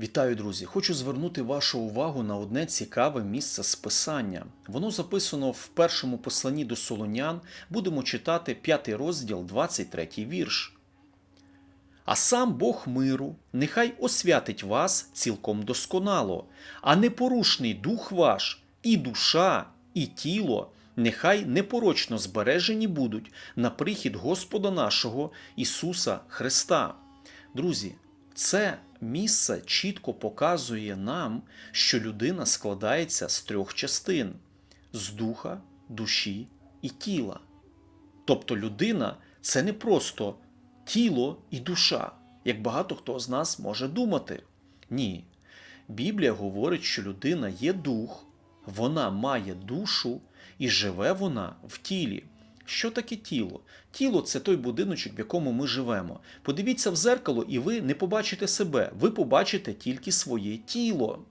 Вітаю, друзі! Хочу звернути вашу увагу на одне цікаве місце з писання. Воно записано в першому посланні до Солонян. Будемо читати п'ятий розділ, 23 вірш. А сам Бог миру нехай освятить вас цілком досконало, а непорушний дух ваш, і душа, і тіло нехай непорочно збережені будуть на прихід Господа нашого Ісуса Христа. Друзі, це місце чітко показує нам, що людина складається з трьох частин: з духа, душі і тіла. Тобто людина це не просто тіло і душа, як багато хто з нас може думати. Ні. Біблія говорить, що людина є дух, вона має душу і живе вона в тілі. Що таке тіло? Тіло це той будиночок, в якому ми живемо. Подивіться в зеркало, і ви не побачите себе, ви побачите тільки своє тіло.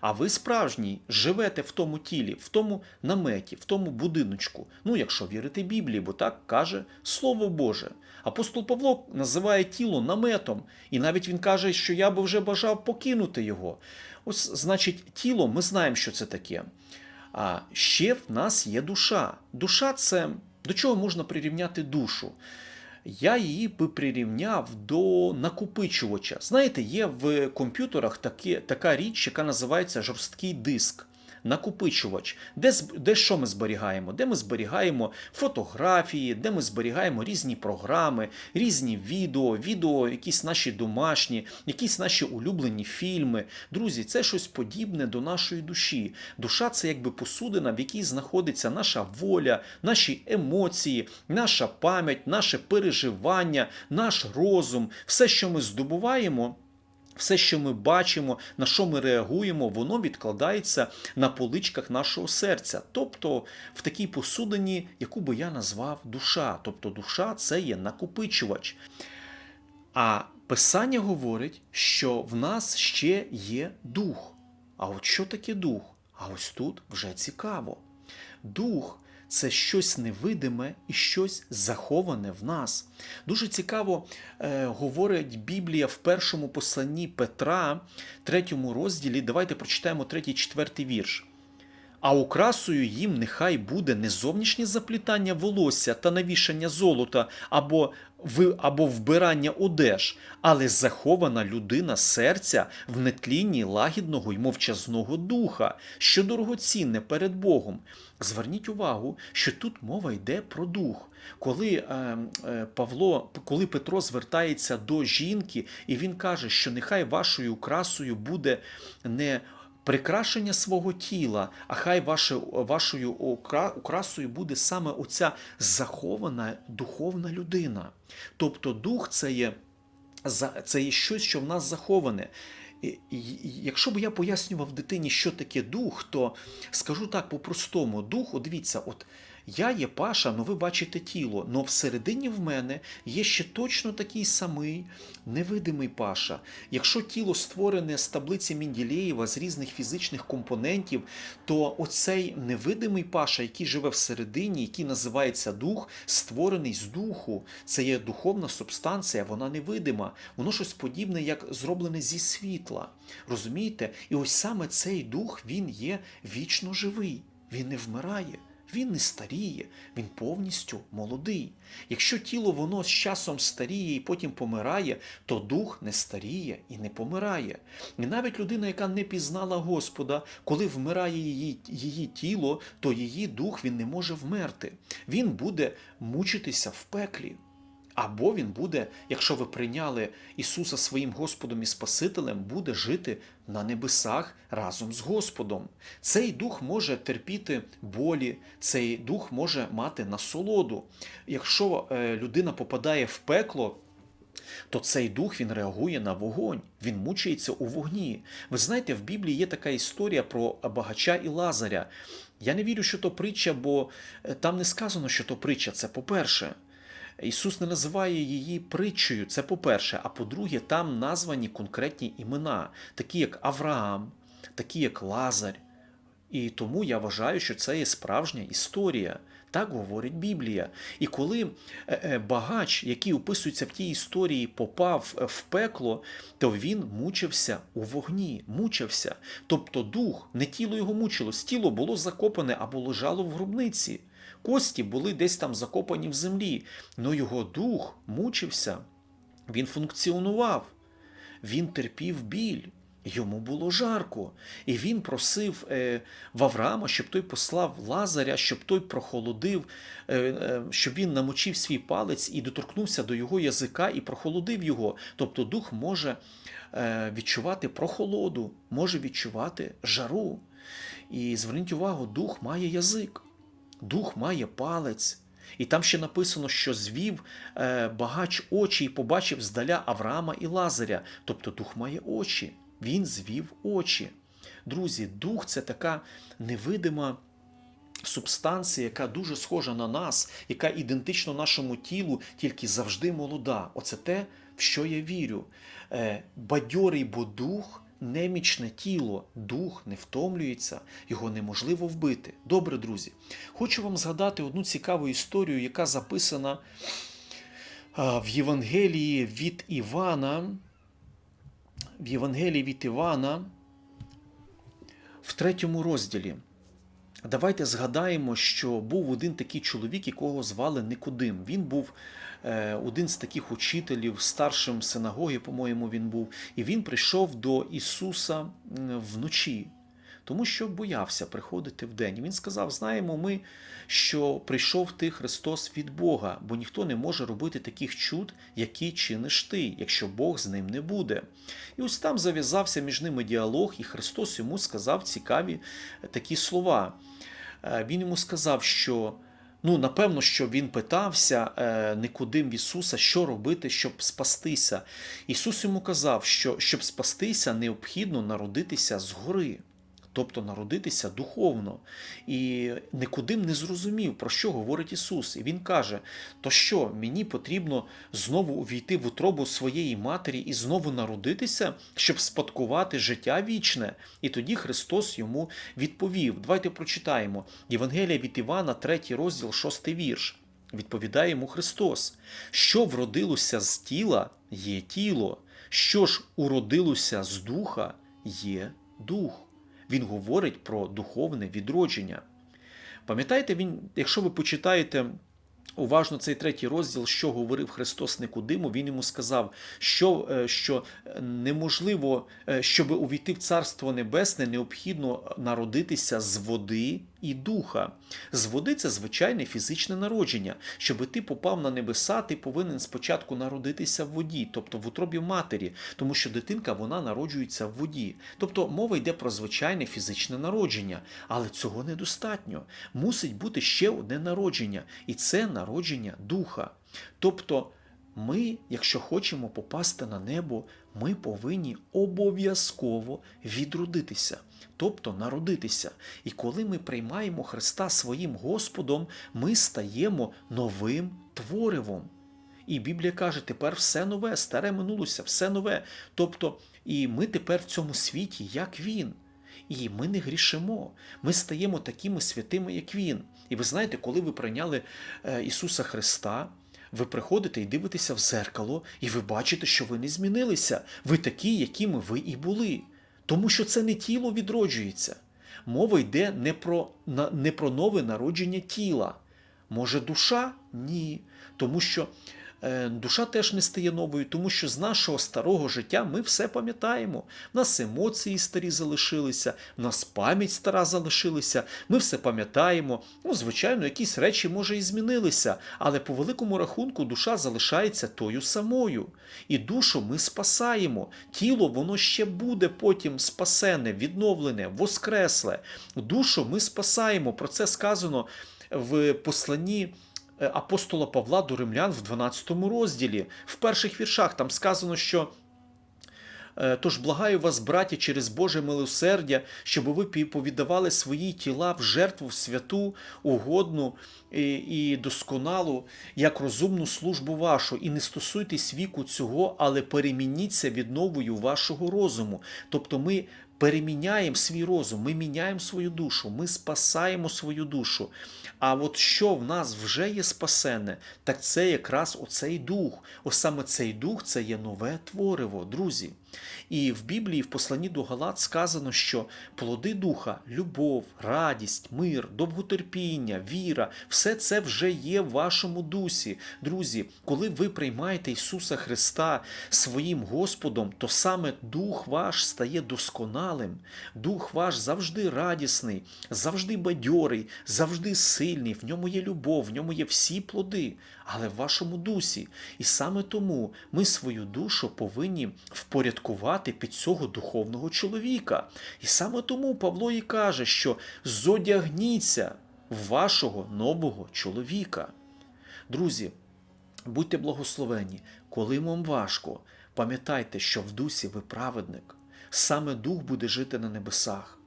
А ви справжній живете в тому тілі, в тому наметі, в тому будиночку. Ну, якщо вірити Біблії, бо так каже Слово Боже. Апостол Павло називає тіло наметом, і навіть він каже, що я би вже бажав покинути його. Ось, значить, тіло, ми знаємо, що це таке. А ще в нас є душа. Душа це до чого можна прирівняти душу? Я її би прирівняв до накопичувача. Знаєте, є в комп'ютерах така річ, яка називається жорсткий диск. Накопичувач, де, де що ми зберігаємо? Де ми зберігаємо фотографії, де ми зберігаємо різні програми, різні відео, відео, якісь наші домашні, якісь наші улюблені фільми. Друзі, це щось подібне до нашої душі. Душа це якби посудина, в якій знаходиться наша воля, наші емоції, наша пам'ять, наше переживання, наш розум, все, що ми здобуваємо. Все, що ми бачимо, на що ми реагуємо, воно відкладається на поличках нашого серця, тобто в такій посудині, яку би я назвав душа. Тобто душа це є накопичувач. А Писання говорить, що в нас ще є дух. А от що таке дух? А ось тут вже цікаво. Дух це щось невидиме і щось заховане в нас. Дуже цікаво е, говорить Біблія в першому посланні Петра, третьому розділі. Давайте прочитаємо третій, четвертий вірш. А окрасою їм нехай буде не зовнішнє заплітання волосся та навішання золота або, ви, або вбирання одеж, але захована людина серця в нетлінні лагідного й мовчазного духа, що дорогоцінне перед Богом. Зверніть увагу, що тут мова йде про дух. Коли е, е, Павло, коли Петро звертається до жінки, і він каже, що нехай вашою окрасою буде не прикрашення свого тіла, а хай ваше, вашою украсою буде саме оця захована духовна людина. Тобто дух це є, це є щось, що в нас заховане. І, якщо б я пояснював дитині, що таке дух, то скажу так по-простому: дух, от дивіться, от я є Паша, ну ви бачите тіло, але всередині в мене є ще точно такий самий невидимий Паша. Якщо тіло створене з таблиці Менділеєва з різних фізичних компонентів, то оцей невидимий Паша, який живе всередині, який називається дух, створений з духу. Це є духовна субстанція, вона невидима. Воно щось подібне, як зроблене зі світла. Розумієте? І ось саме цей дух він є вічно живий, він не вмирає. Він не старіє, він повністю молодий. Якщо тіло воно з часом старіє і потім помирає, то дух не старіє і не помирає. І навіть людина, яка не пізнала Господа, коли вмирає її, її тіло, то її дух він не може вмерти. Він буде мучитися в пеклі. Або він буде, якщо ви прийняли Ісуса своїм Господом і Спасителем, буде жити на небесах разом з Господом. Цей дух може терпіти болі, цей дух може мати насолоду. Якщо е, людина попадає в пекло, то цей дух він реагує на вогонь, він мучається у вогні. Ви знаєте, в Біблії є така історія про багача і Лазаря. Я не вірю, що то притча, бо е, там не сказано, що то притча. Це по-перше. Ісус не називає її притчею, це по-перше. А по-друге, там названі конкретні імена, такі як Авраам, такі як Лазар. І тому я вважаю, що це є справжня історія. Так говорить Біблія. І коли е, е, багач, який описується в тій історії, попав е, в пекло, то він мучився у вогні, мучився. Тобто дух, не тіло його мучилось, тіло було закопане або лежало в гробниці. Кості були десь там закопані в землі, але його дух мучився, він функціонував, він терпів біль. Йому було жарко, і він просив е, Авраама, щоб той послав Лазаря, щоб той прохолодив, е, е, щоб він намочив свій палець і доторкнувся до його язика і прохолодив його. Тобто дух може е, відчувати прохолоду, може відчувати жару. І зверніть увагу, дух має язик, дух має палець. І там ще написано, що звів е, багач очі і побачив здаля Авраама і Лазаря. Тобто дух має очі. Він звів очі. Друзі, дух це така невидима субстанція, яка дуже схожа на нас, яка ідентична нашому тілу, тільки завжди молода. Оце те, в що я вірю. Е, Бадьорий, бо дух. Немічне тіло, дух не втомлюється, його неможливо вбити. Добре, друзі. Хочу вам згадати одну цікаву історію, яка записана в Євангелії від Івана, в Євангелії від Івана в третьому розділі. Давайте згадаємо, що був один такий чоловік, якого звали Никодим. Він був е, один з таких учителів, старшим синагоги, по-моєму, він був. І він прийшов до Ісуса вночі, тому що боявся приходити вдень. І Він сказав: знаємо ми, що прийшов ти Христос від Бога, бо ніхто не може робити таких чуд, які чиниш ти, якщо Бог з ним не буде. І ось там зав'язався між ними діалог, і Христос йому сказав цікаві такі слова. Е, Він йому сказав, що ну, напевно, що він питався е, Никодим в Ісуса, що робити, щоб спастися. Ісус йому казав, що щоб спастися, необхідно народитися згори. Тобто народитися духовно. І Никодим не зрозумів, про що говорить Ісус. І Він каже: то що, мені потрібно знову увійти в утробу своєї матері і знову народитися, щоб спадкувати життя вічне. І тоді Христос йому відповів. Давайте прочитаємо Євангелія від Івана, 3 розділ, 6 вірш. Відповідає йому Христос: що вродилося з тіла, є тіло, що ж уродилося з духа, є дух. Він говорить про духовне відродження. Пам'ятаєте, він, якщо ви почитаєте уважно цей третій розділ, що говорив Христос Никодиму, він йому сказав, що, е, що неможливо, е, щоб увійти в Царство Небесне, необхідно народитися з води і духа. З води це звичайне фізичне народження. Щоб ти попав на небеса, ти повинен спочатку народитися в воді, тобто в утробі матері, тому що дитинка вона народжується в воді. Тобто мова йде про звичайне фізичне народження, але цього недостатньо. Мусить бути ще одне народження, і це народження духа. Тобто ми, якщо хочемо попасти на небо, ми повинні обов'язково відродитися, тобто народитися. І коли ми приймаємо Христа своїм Господом, ми стаємо новим творивом. І Біблія каже, тепер все нове, старе минулося, все нове. Тобто, і ми тепер в цьому світі, як Він. І ми не грішимо, ми стаємо такими святими, як Він. І ви знаєте, коли ви прийняли е, Ісуса Христа, ви приходите і дивитеся в зеркало, і ви бачите, що ви не змінилися. Ви такі, якими ви і були. Тому що це не тіло відроджується. Мова йде не про, не про нове народження тіла. Може, душа? Ні. Тому що душа теж не стає новою, тому що з нашого старого життя ми все пам'ятаємо. В нас емоції старі залишилися, в нас пам'ять стара залишилася, ми все пам'ятаємо. Ну, звичайно, якісь речі, може, і змінилися, але по великому рахунку душа залишається тою самою. І душу ми спасаємо. Тіло воно ще буде потім спасене, відновлене, воскресле. Душу ми спасаємо. Про це сказано в посланні е, апостола Павла до римлян в 12 розділі. В перших віршах там сказано, що. Е, Тож благаю вас, браті, через Боже милосердя, щоб ви повіддавали свої тіла в жертву в святу, угодну і, досконалу, як розумну службу вашу, і не стосуйтесь віку цього, але перемініться відновою вашого розуму. Тобто ми переміняємо свій розум, ми міняємо свою душу, ми спасаємо свою душу. А от що в нас вже є спасене, так це якраз оцей дух. Ось саме цей дух це є нове твориво, друзі. І в Біблії, в посланні до Галат сказано, що плоди духа, любов, радість, мир, довготерпіння, віра, все це вже є в вашому дусі. Друзі, коли ви приймаєте Ісуса Христа своїм Господом, то саме дух ваш стає досконалим, дух ваш завжди радісний, завжди бадьорий, завжди сильний, в ньому є любов, в ньому є всі плоди, але в вашому дусі. І саме тому ми свою душу повинні впорядкувати під цього духовного чоловіка. І саме тому Павло і каже, що зодягніться в вашого нового чоловіка. Друзі, будьте благословені, коли вам важко, пам'ятайте, що в дусі ви праведник. Саме дух буде жити на небесах.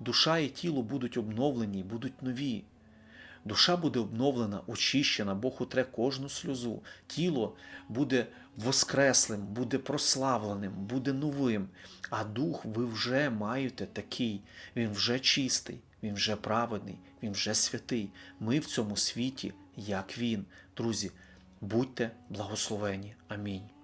Душа і тіло будуть обновлені, будуть нові. Душа буде обновлена, очищена, Бог утре кожну сльозу. Тіло буде воскреслим, буде прославленим, буде новим. А дух ви вже маєте такий. Він вже чистий, він вже праведний, він вже святий. Ми в цьому світі, як він. Друзі, будьте благословені. Амінь.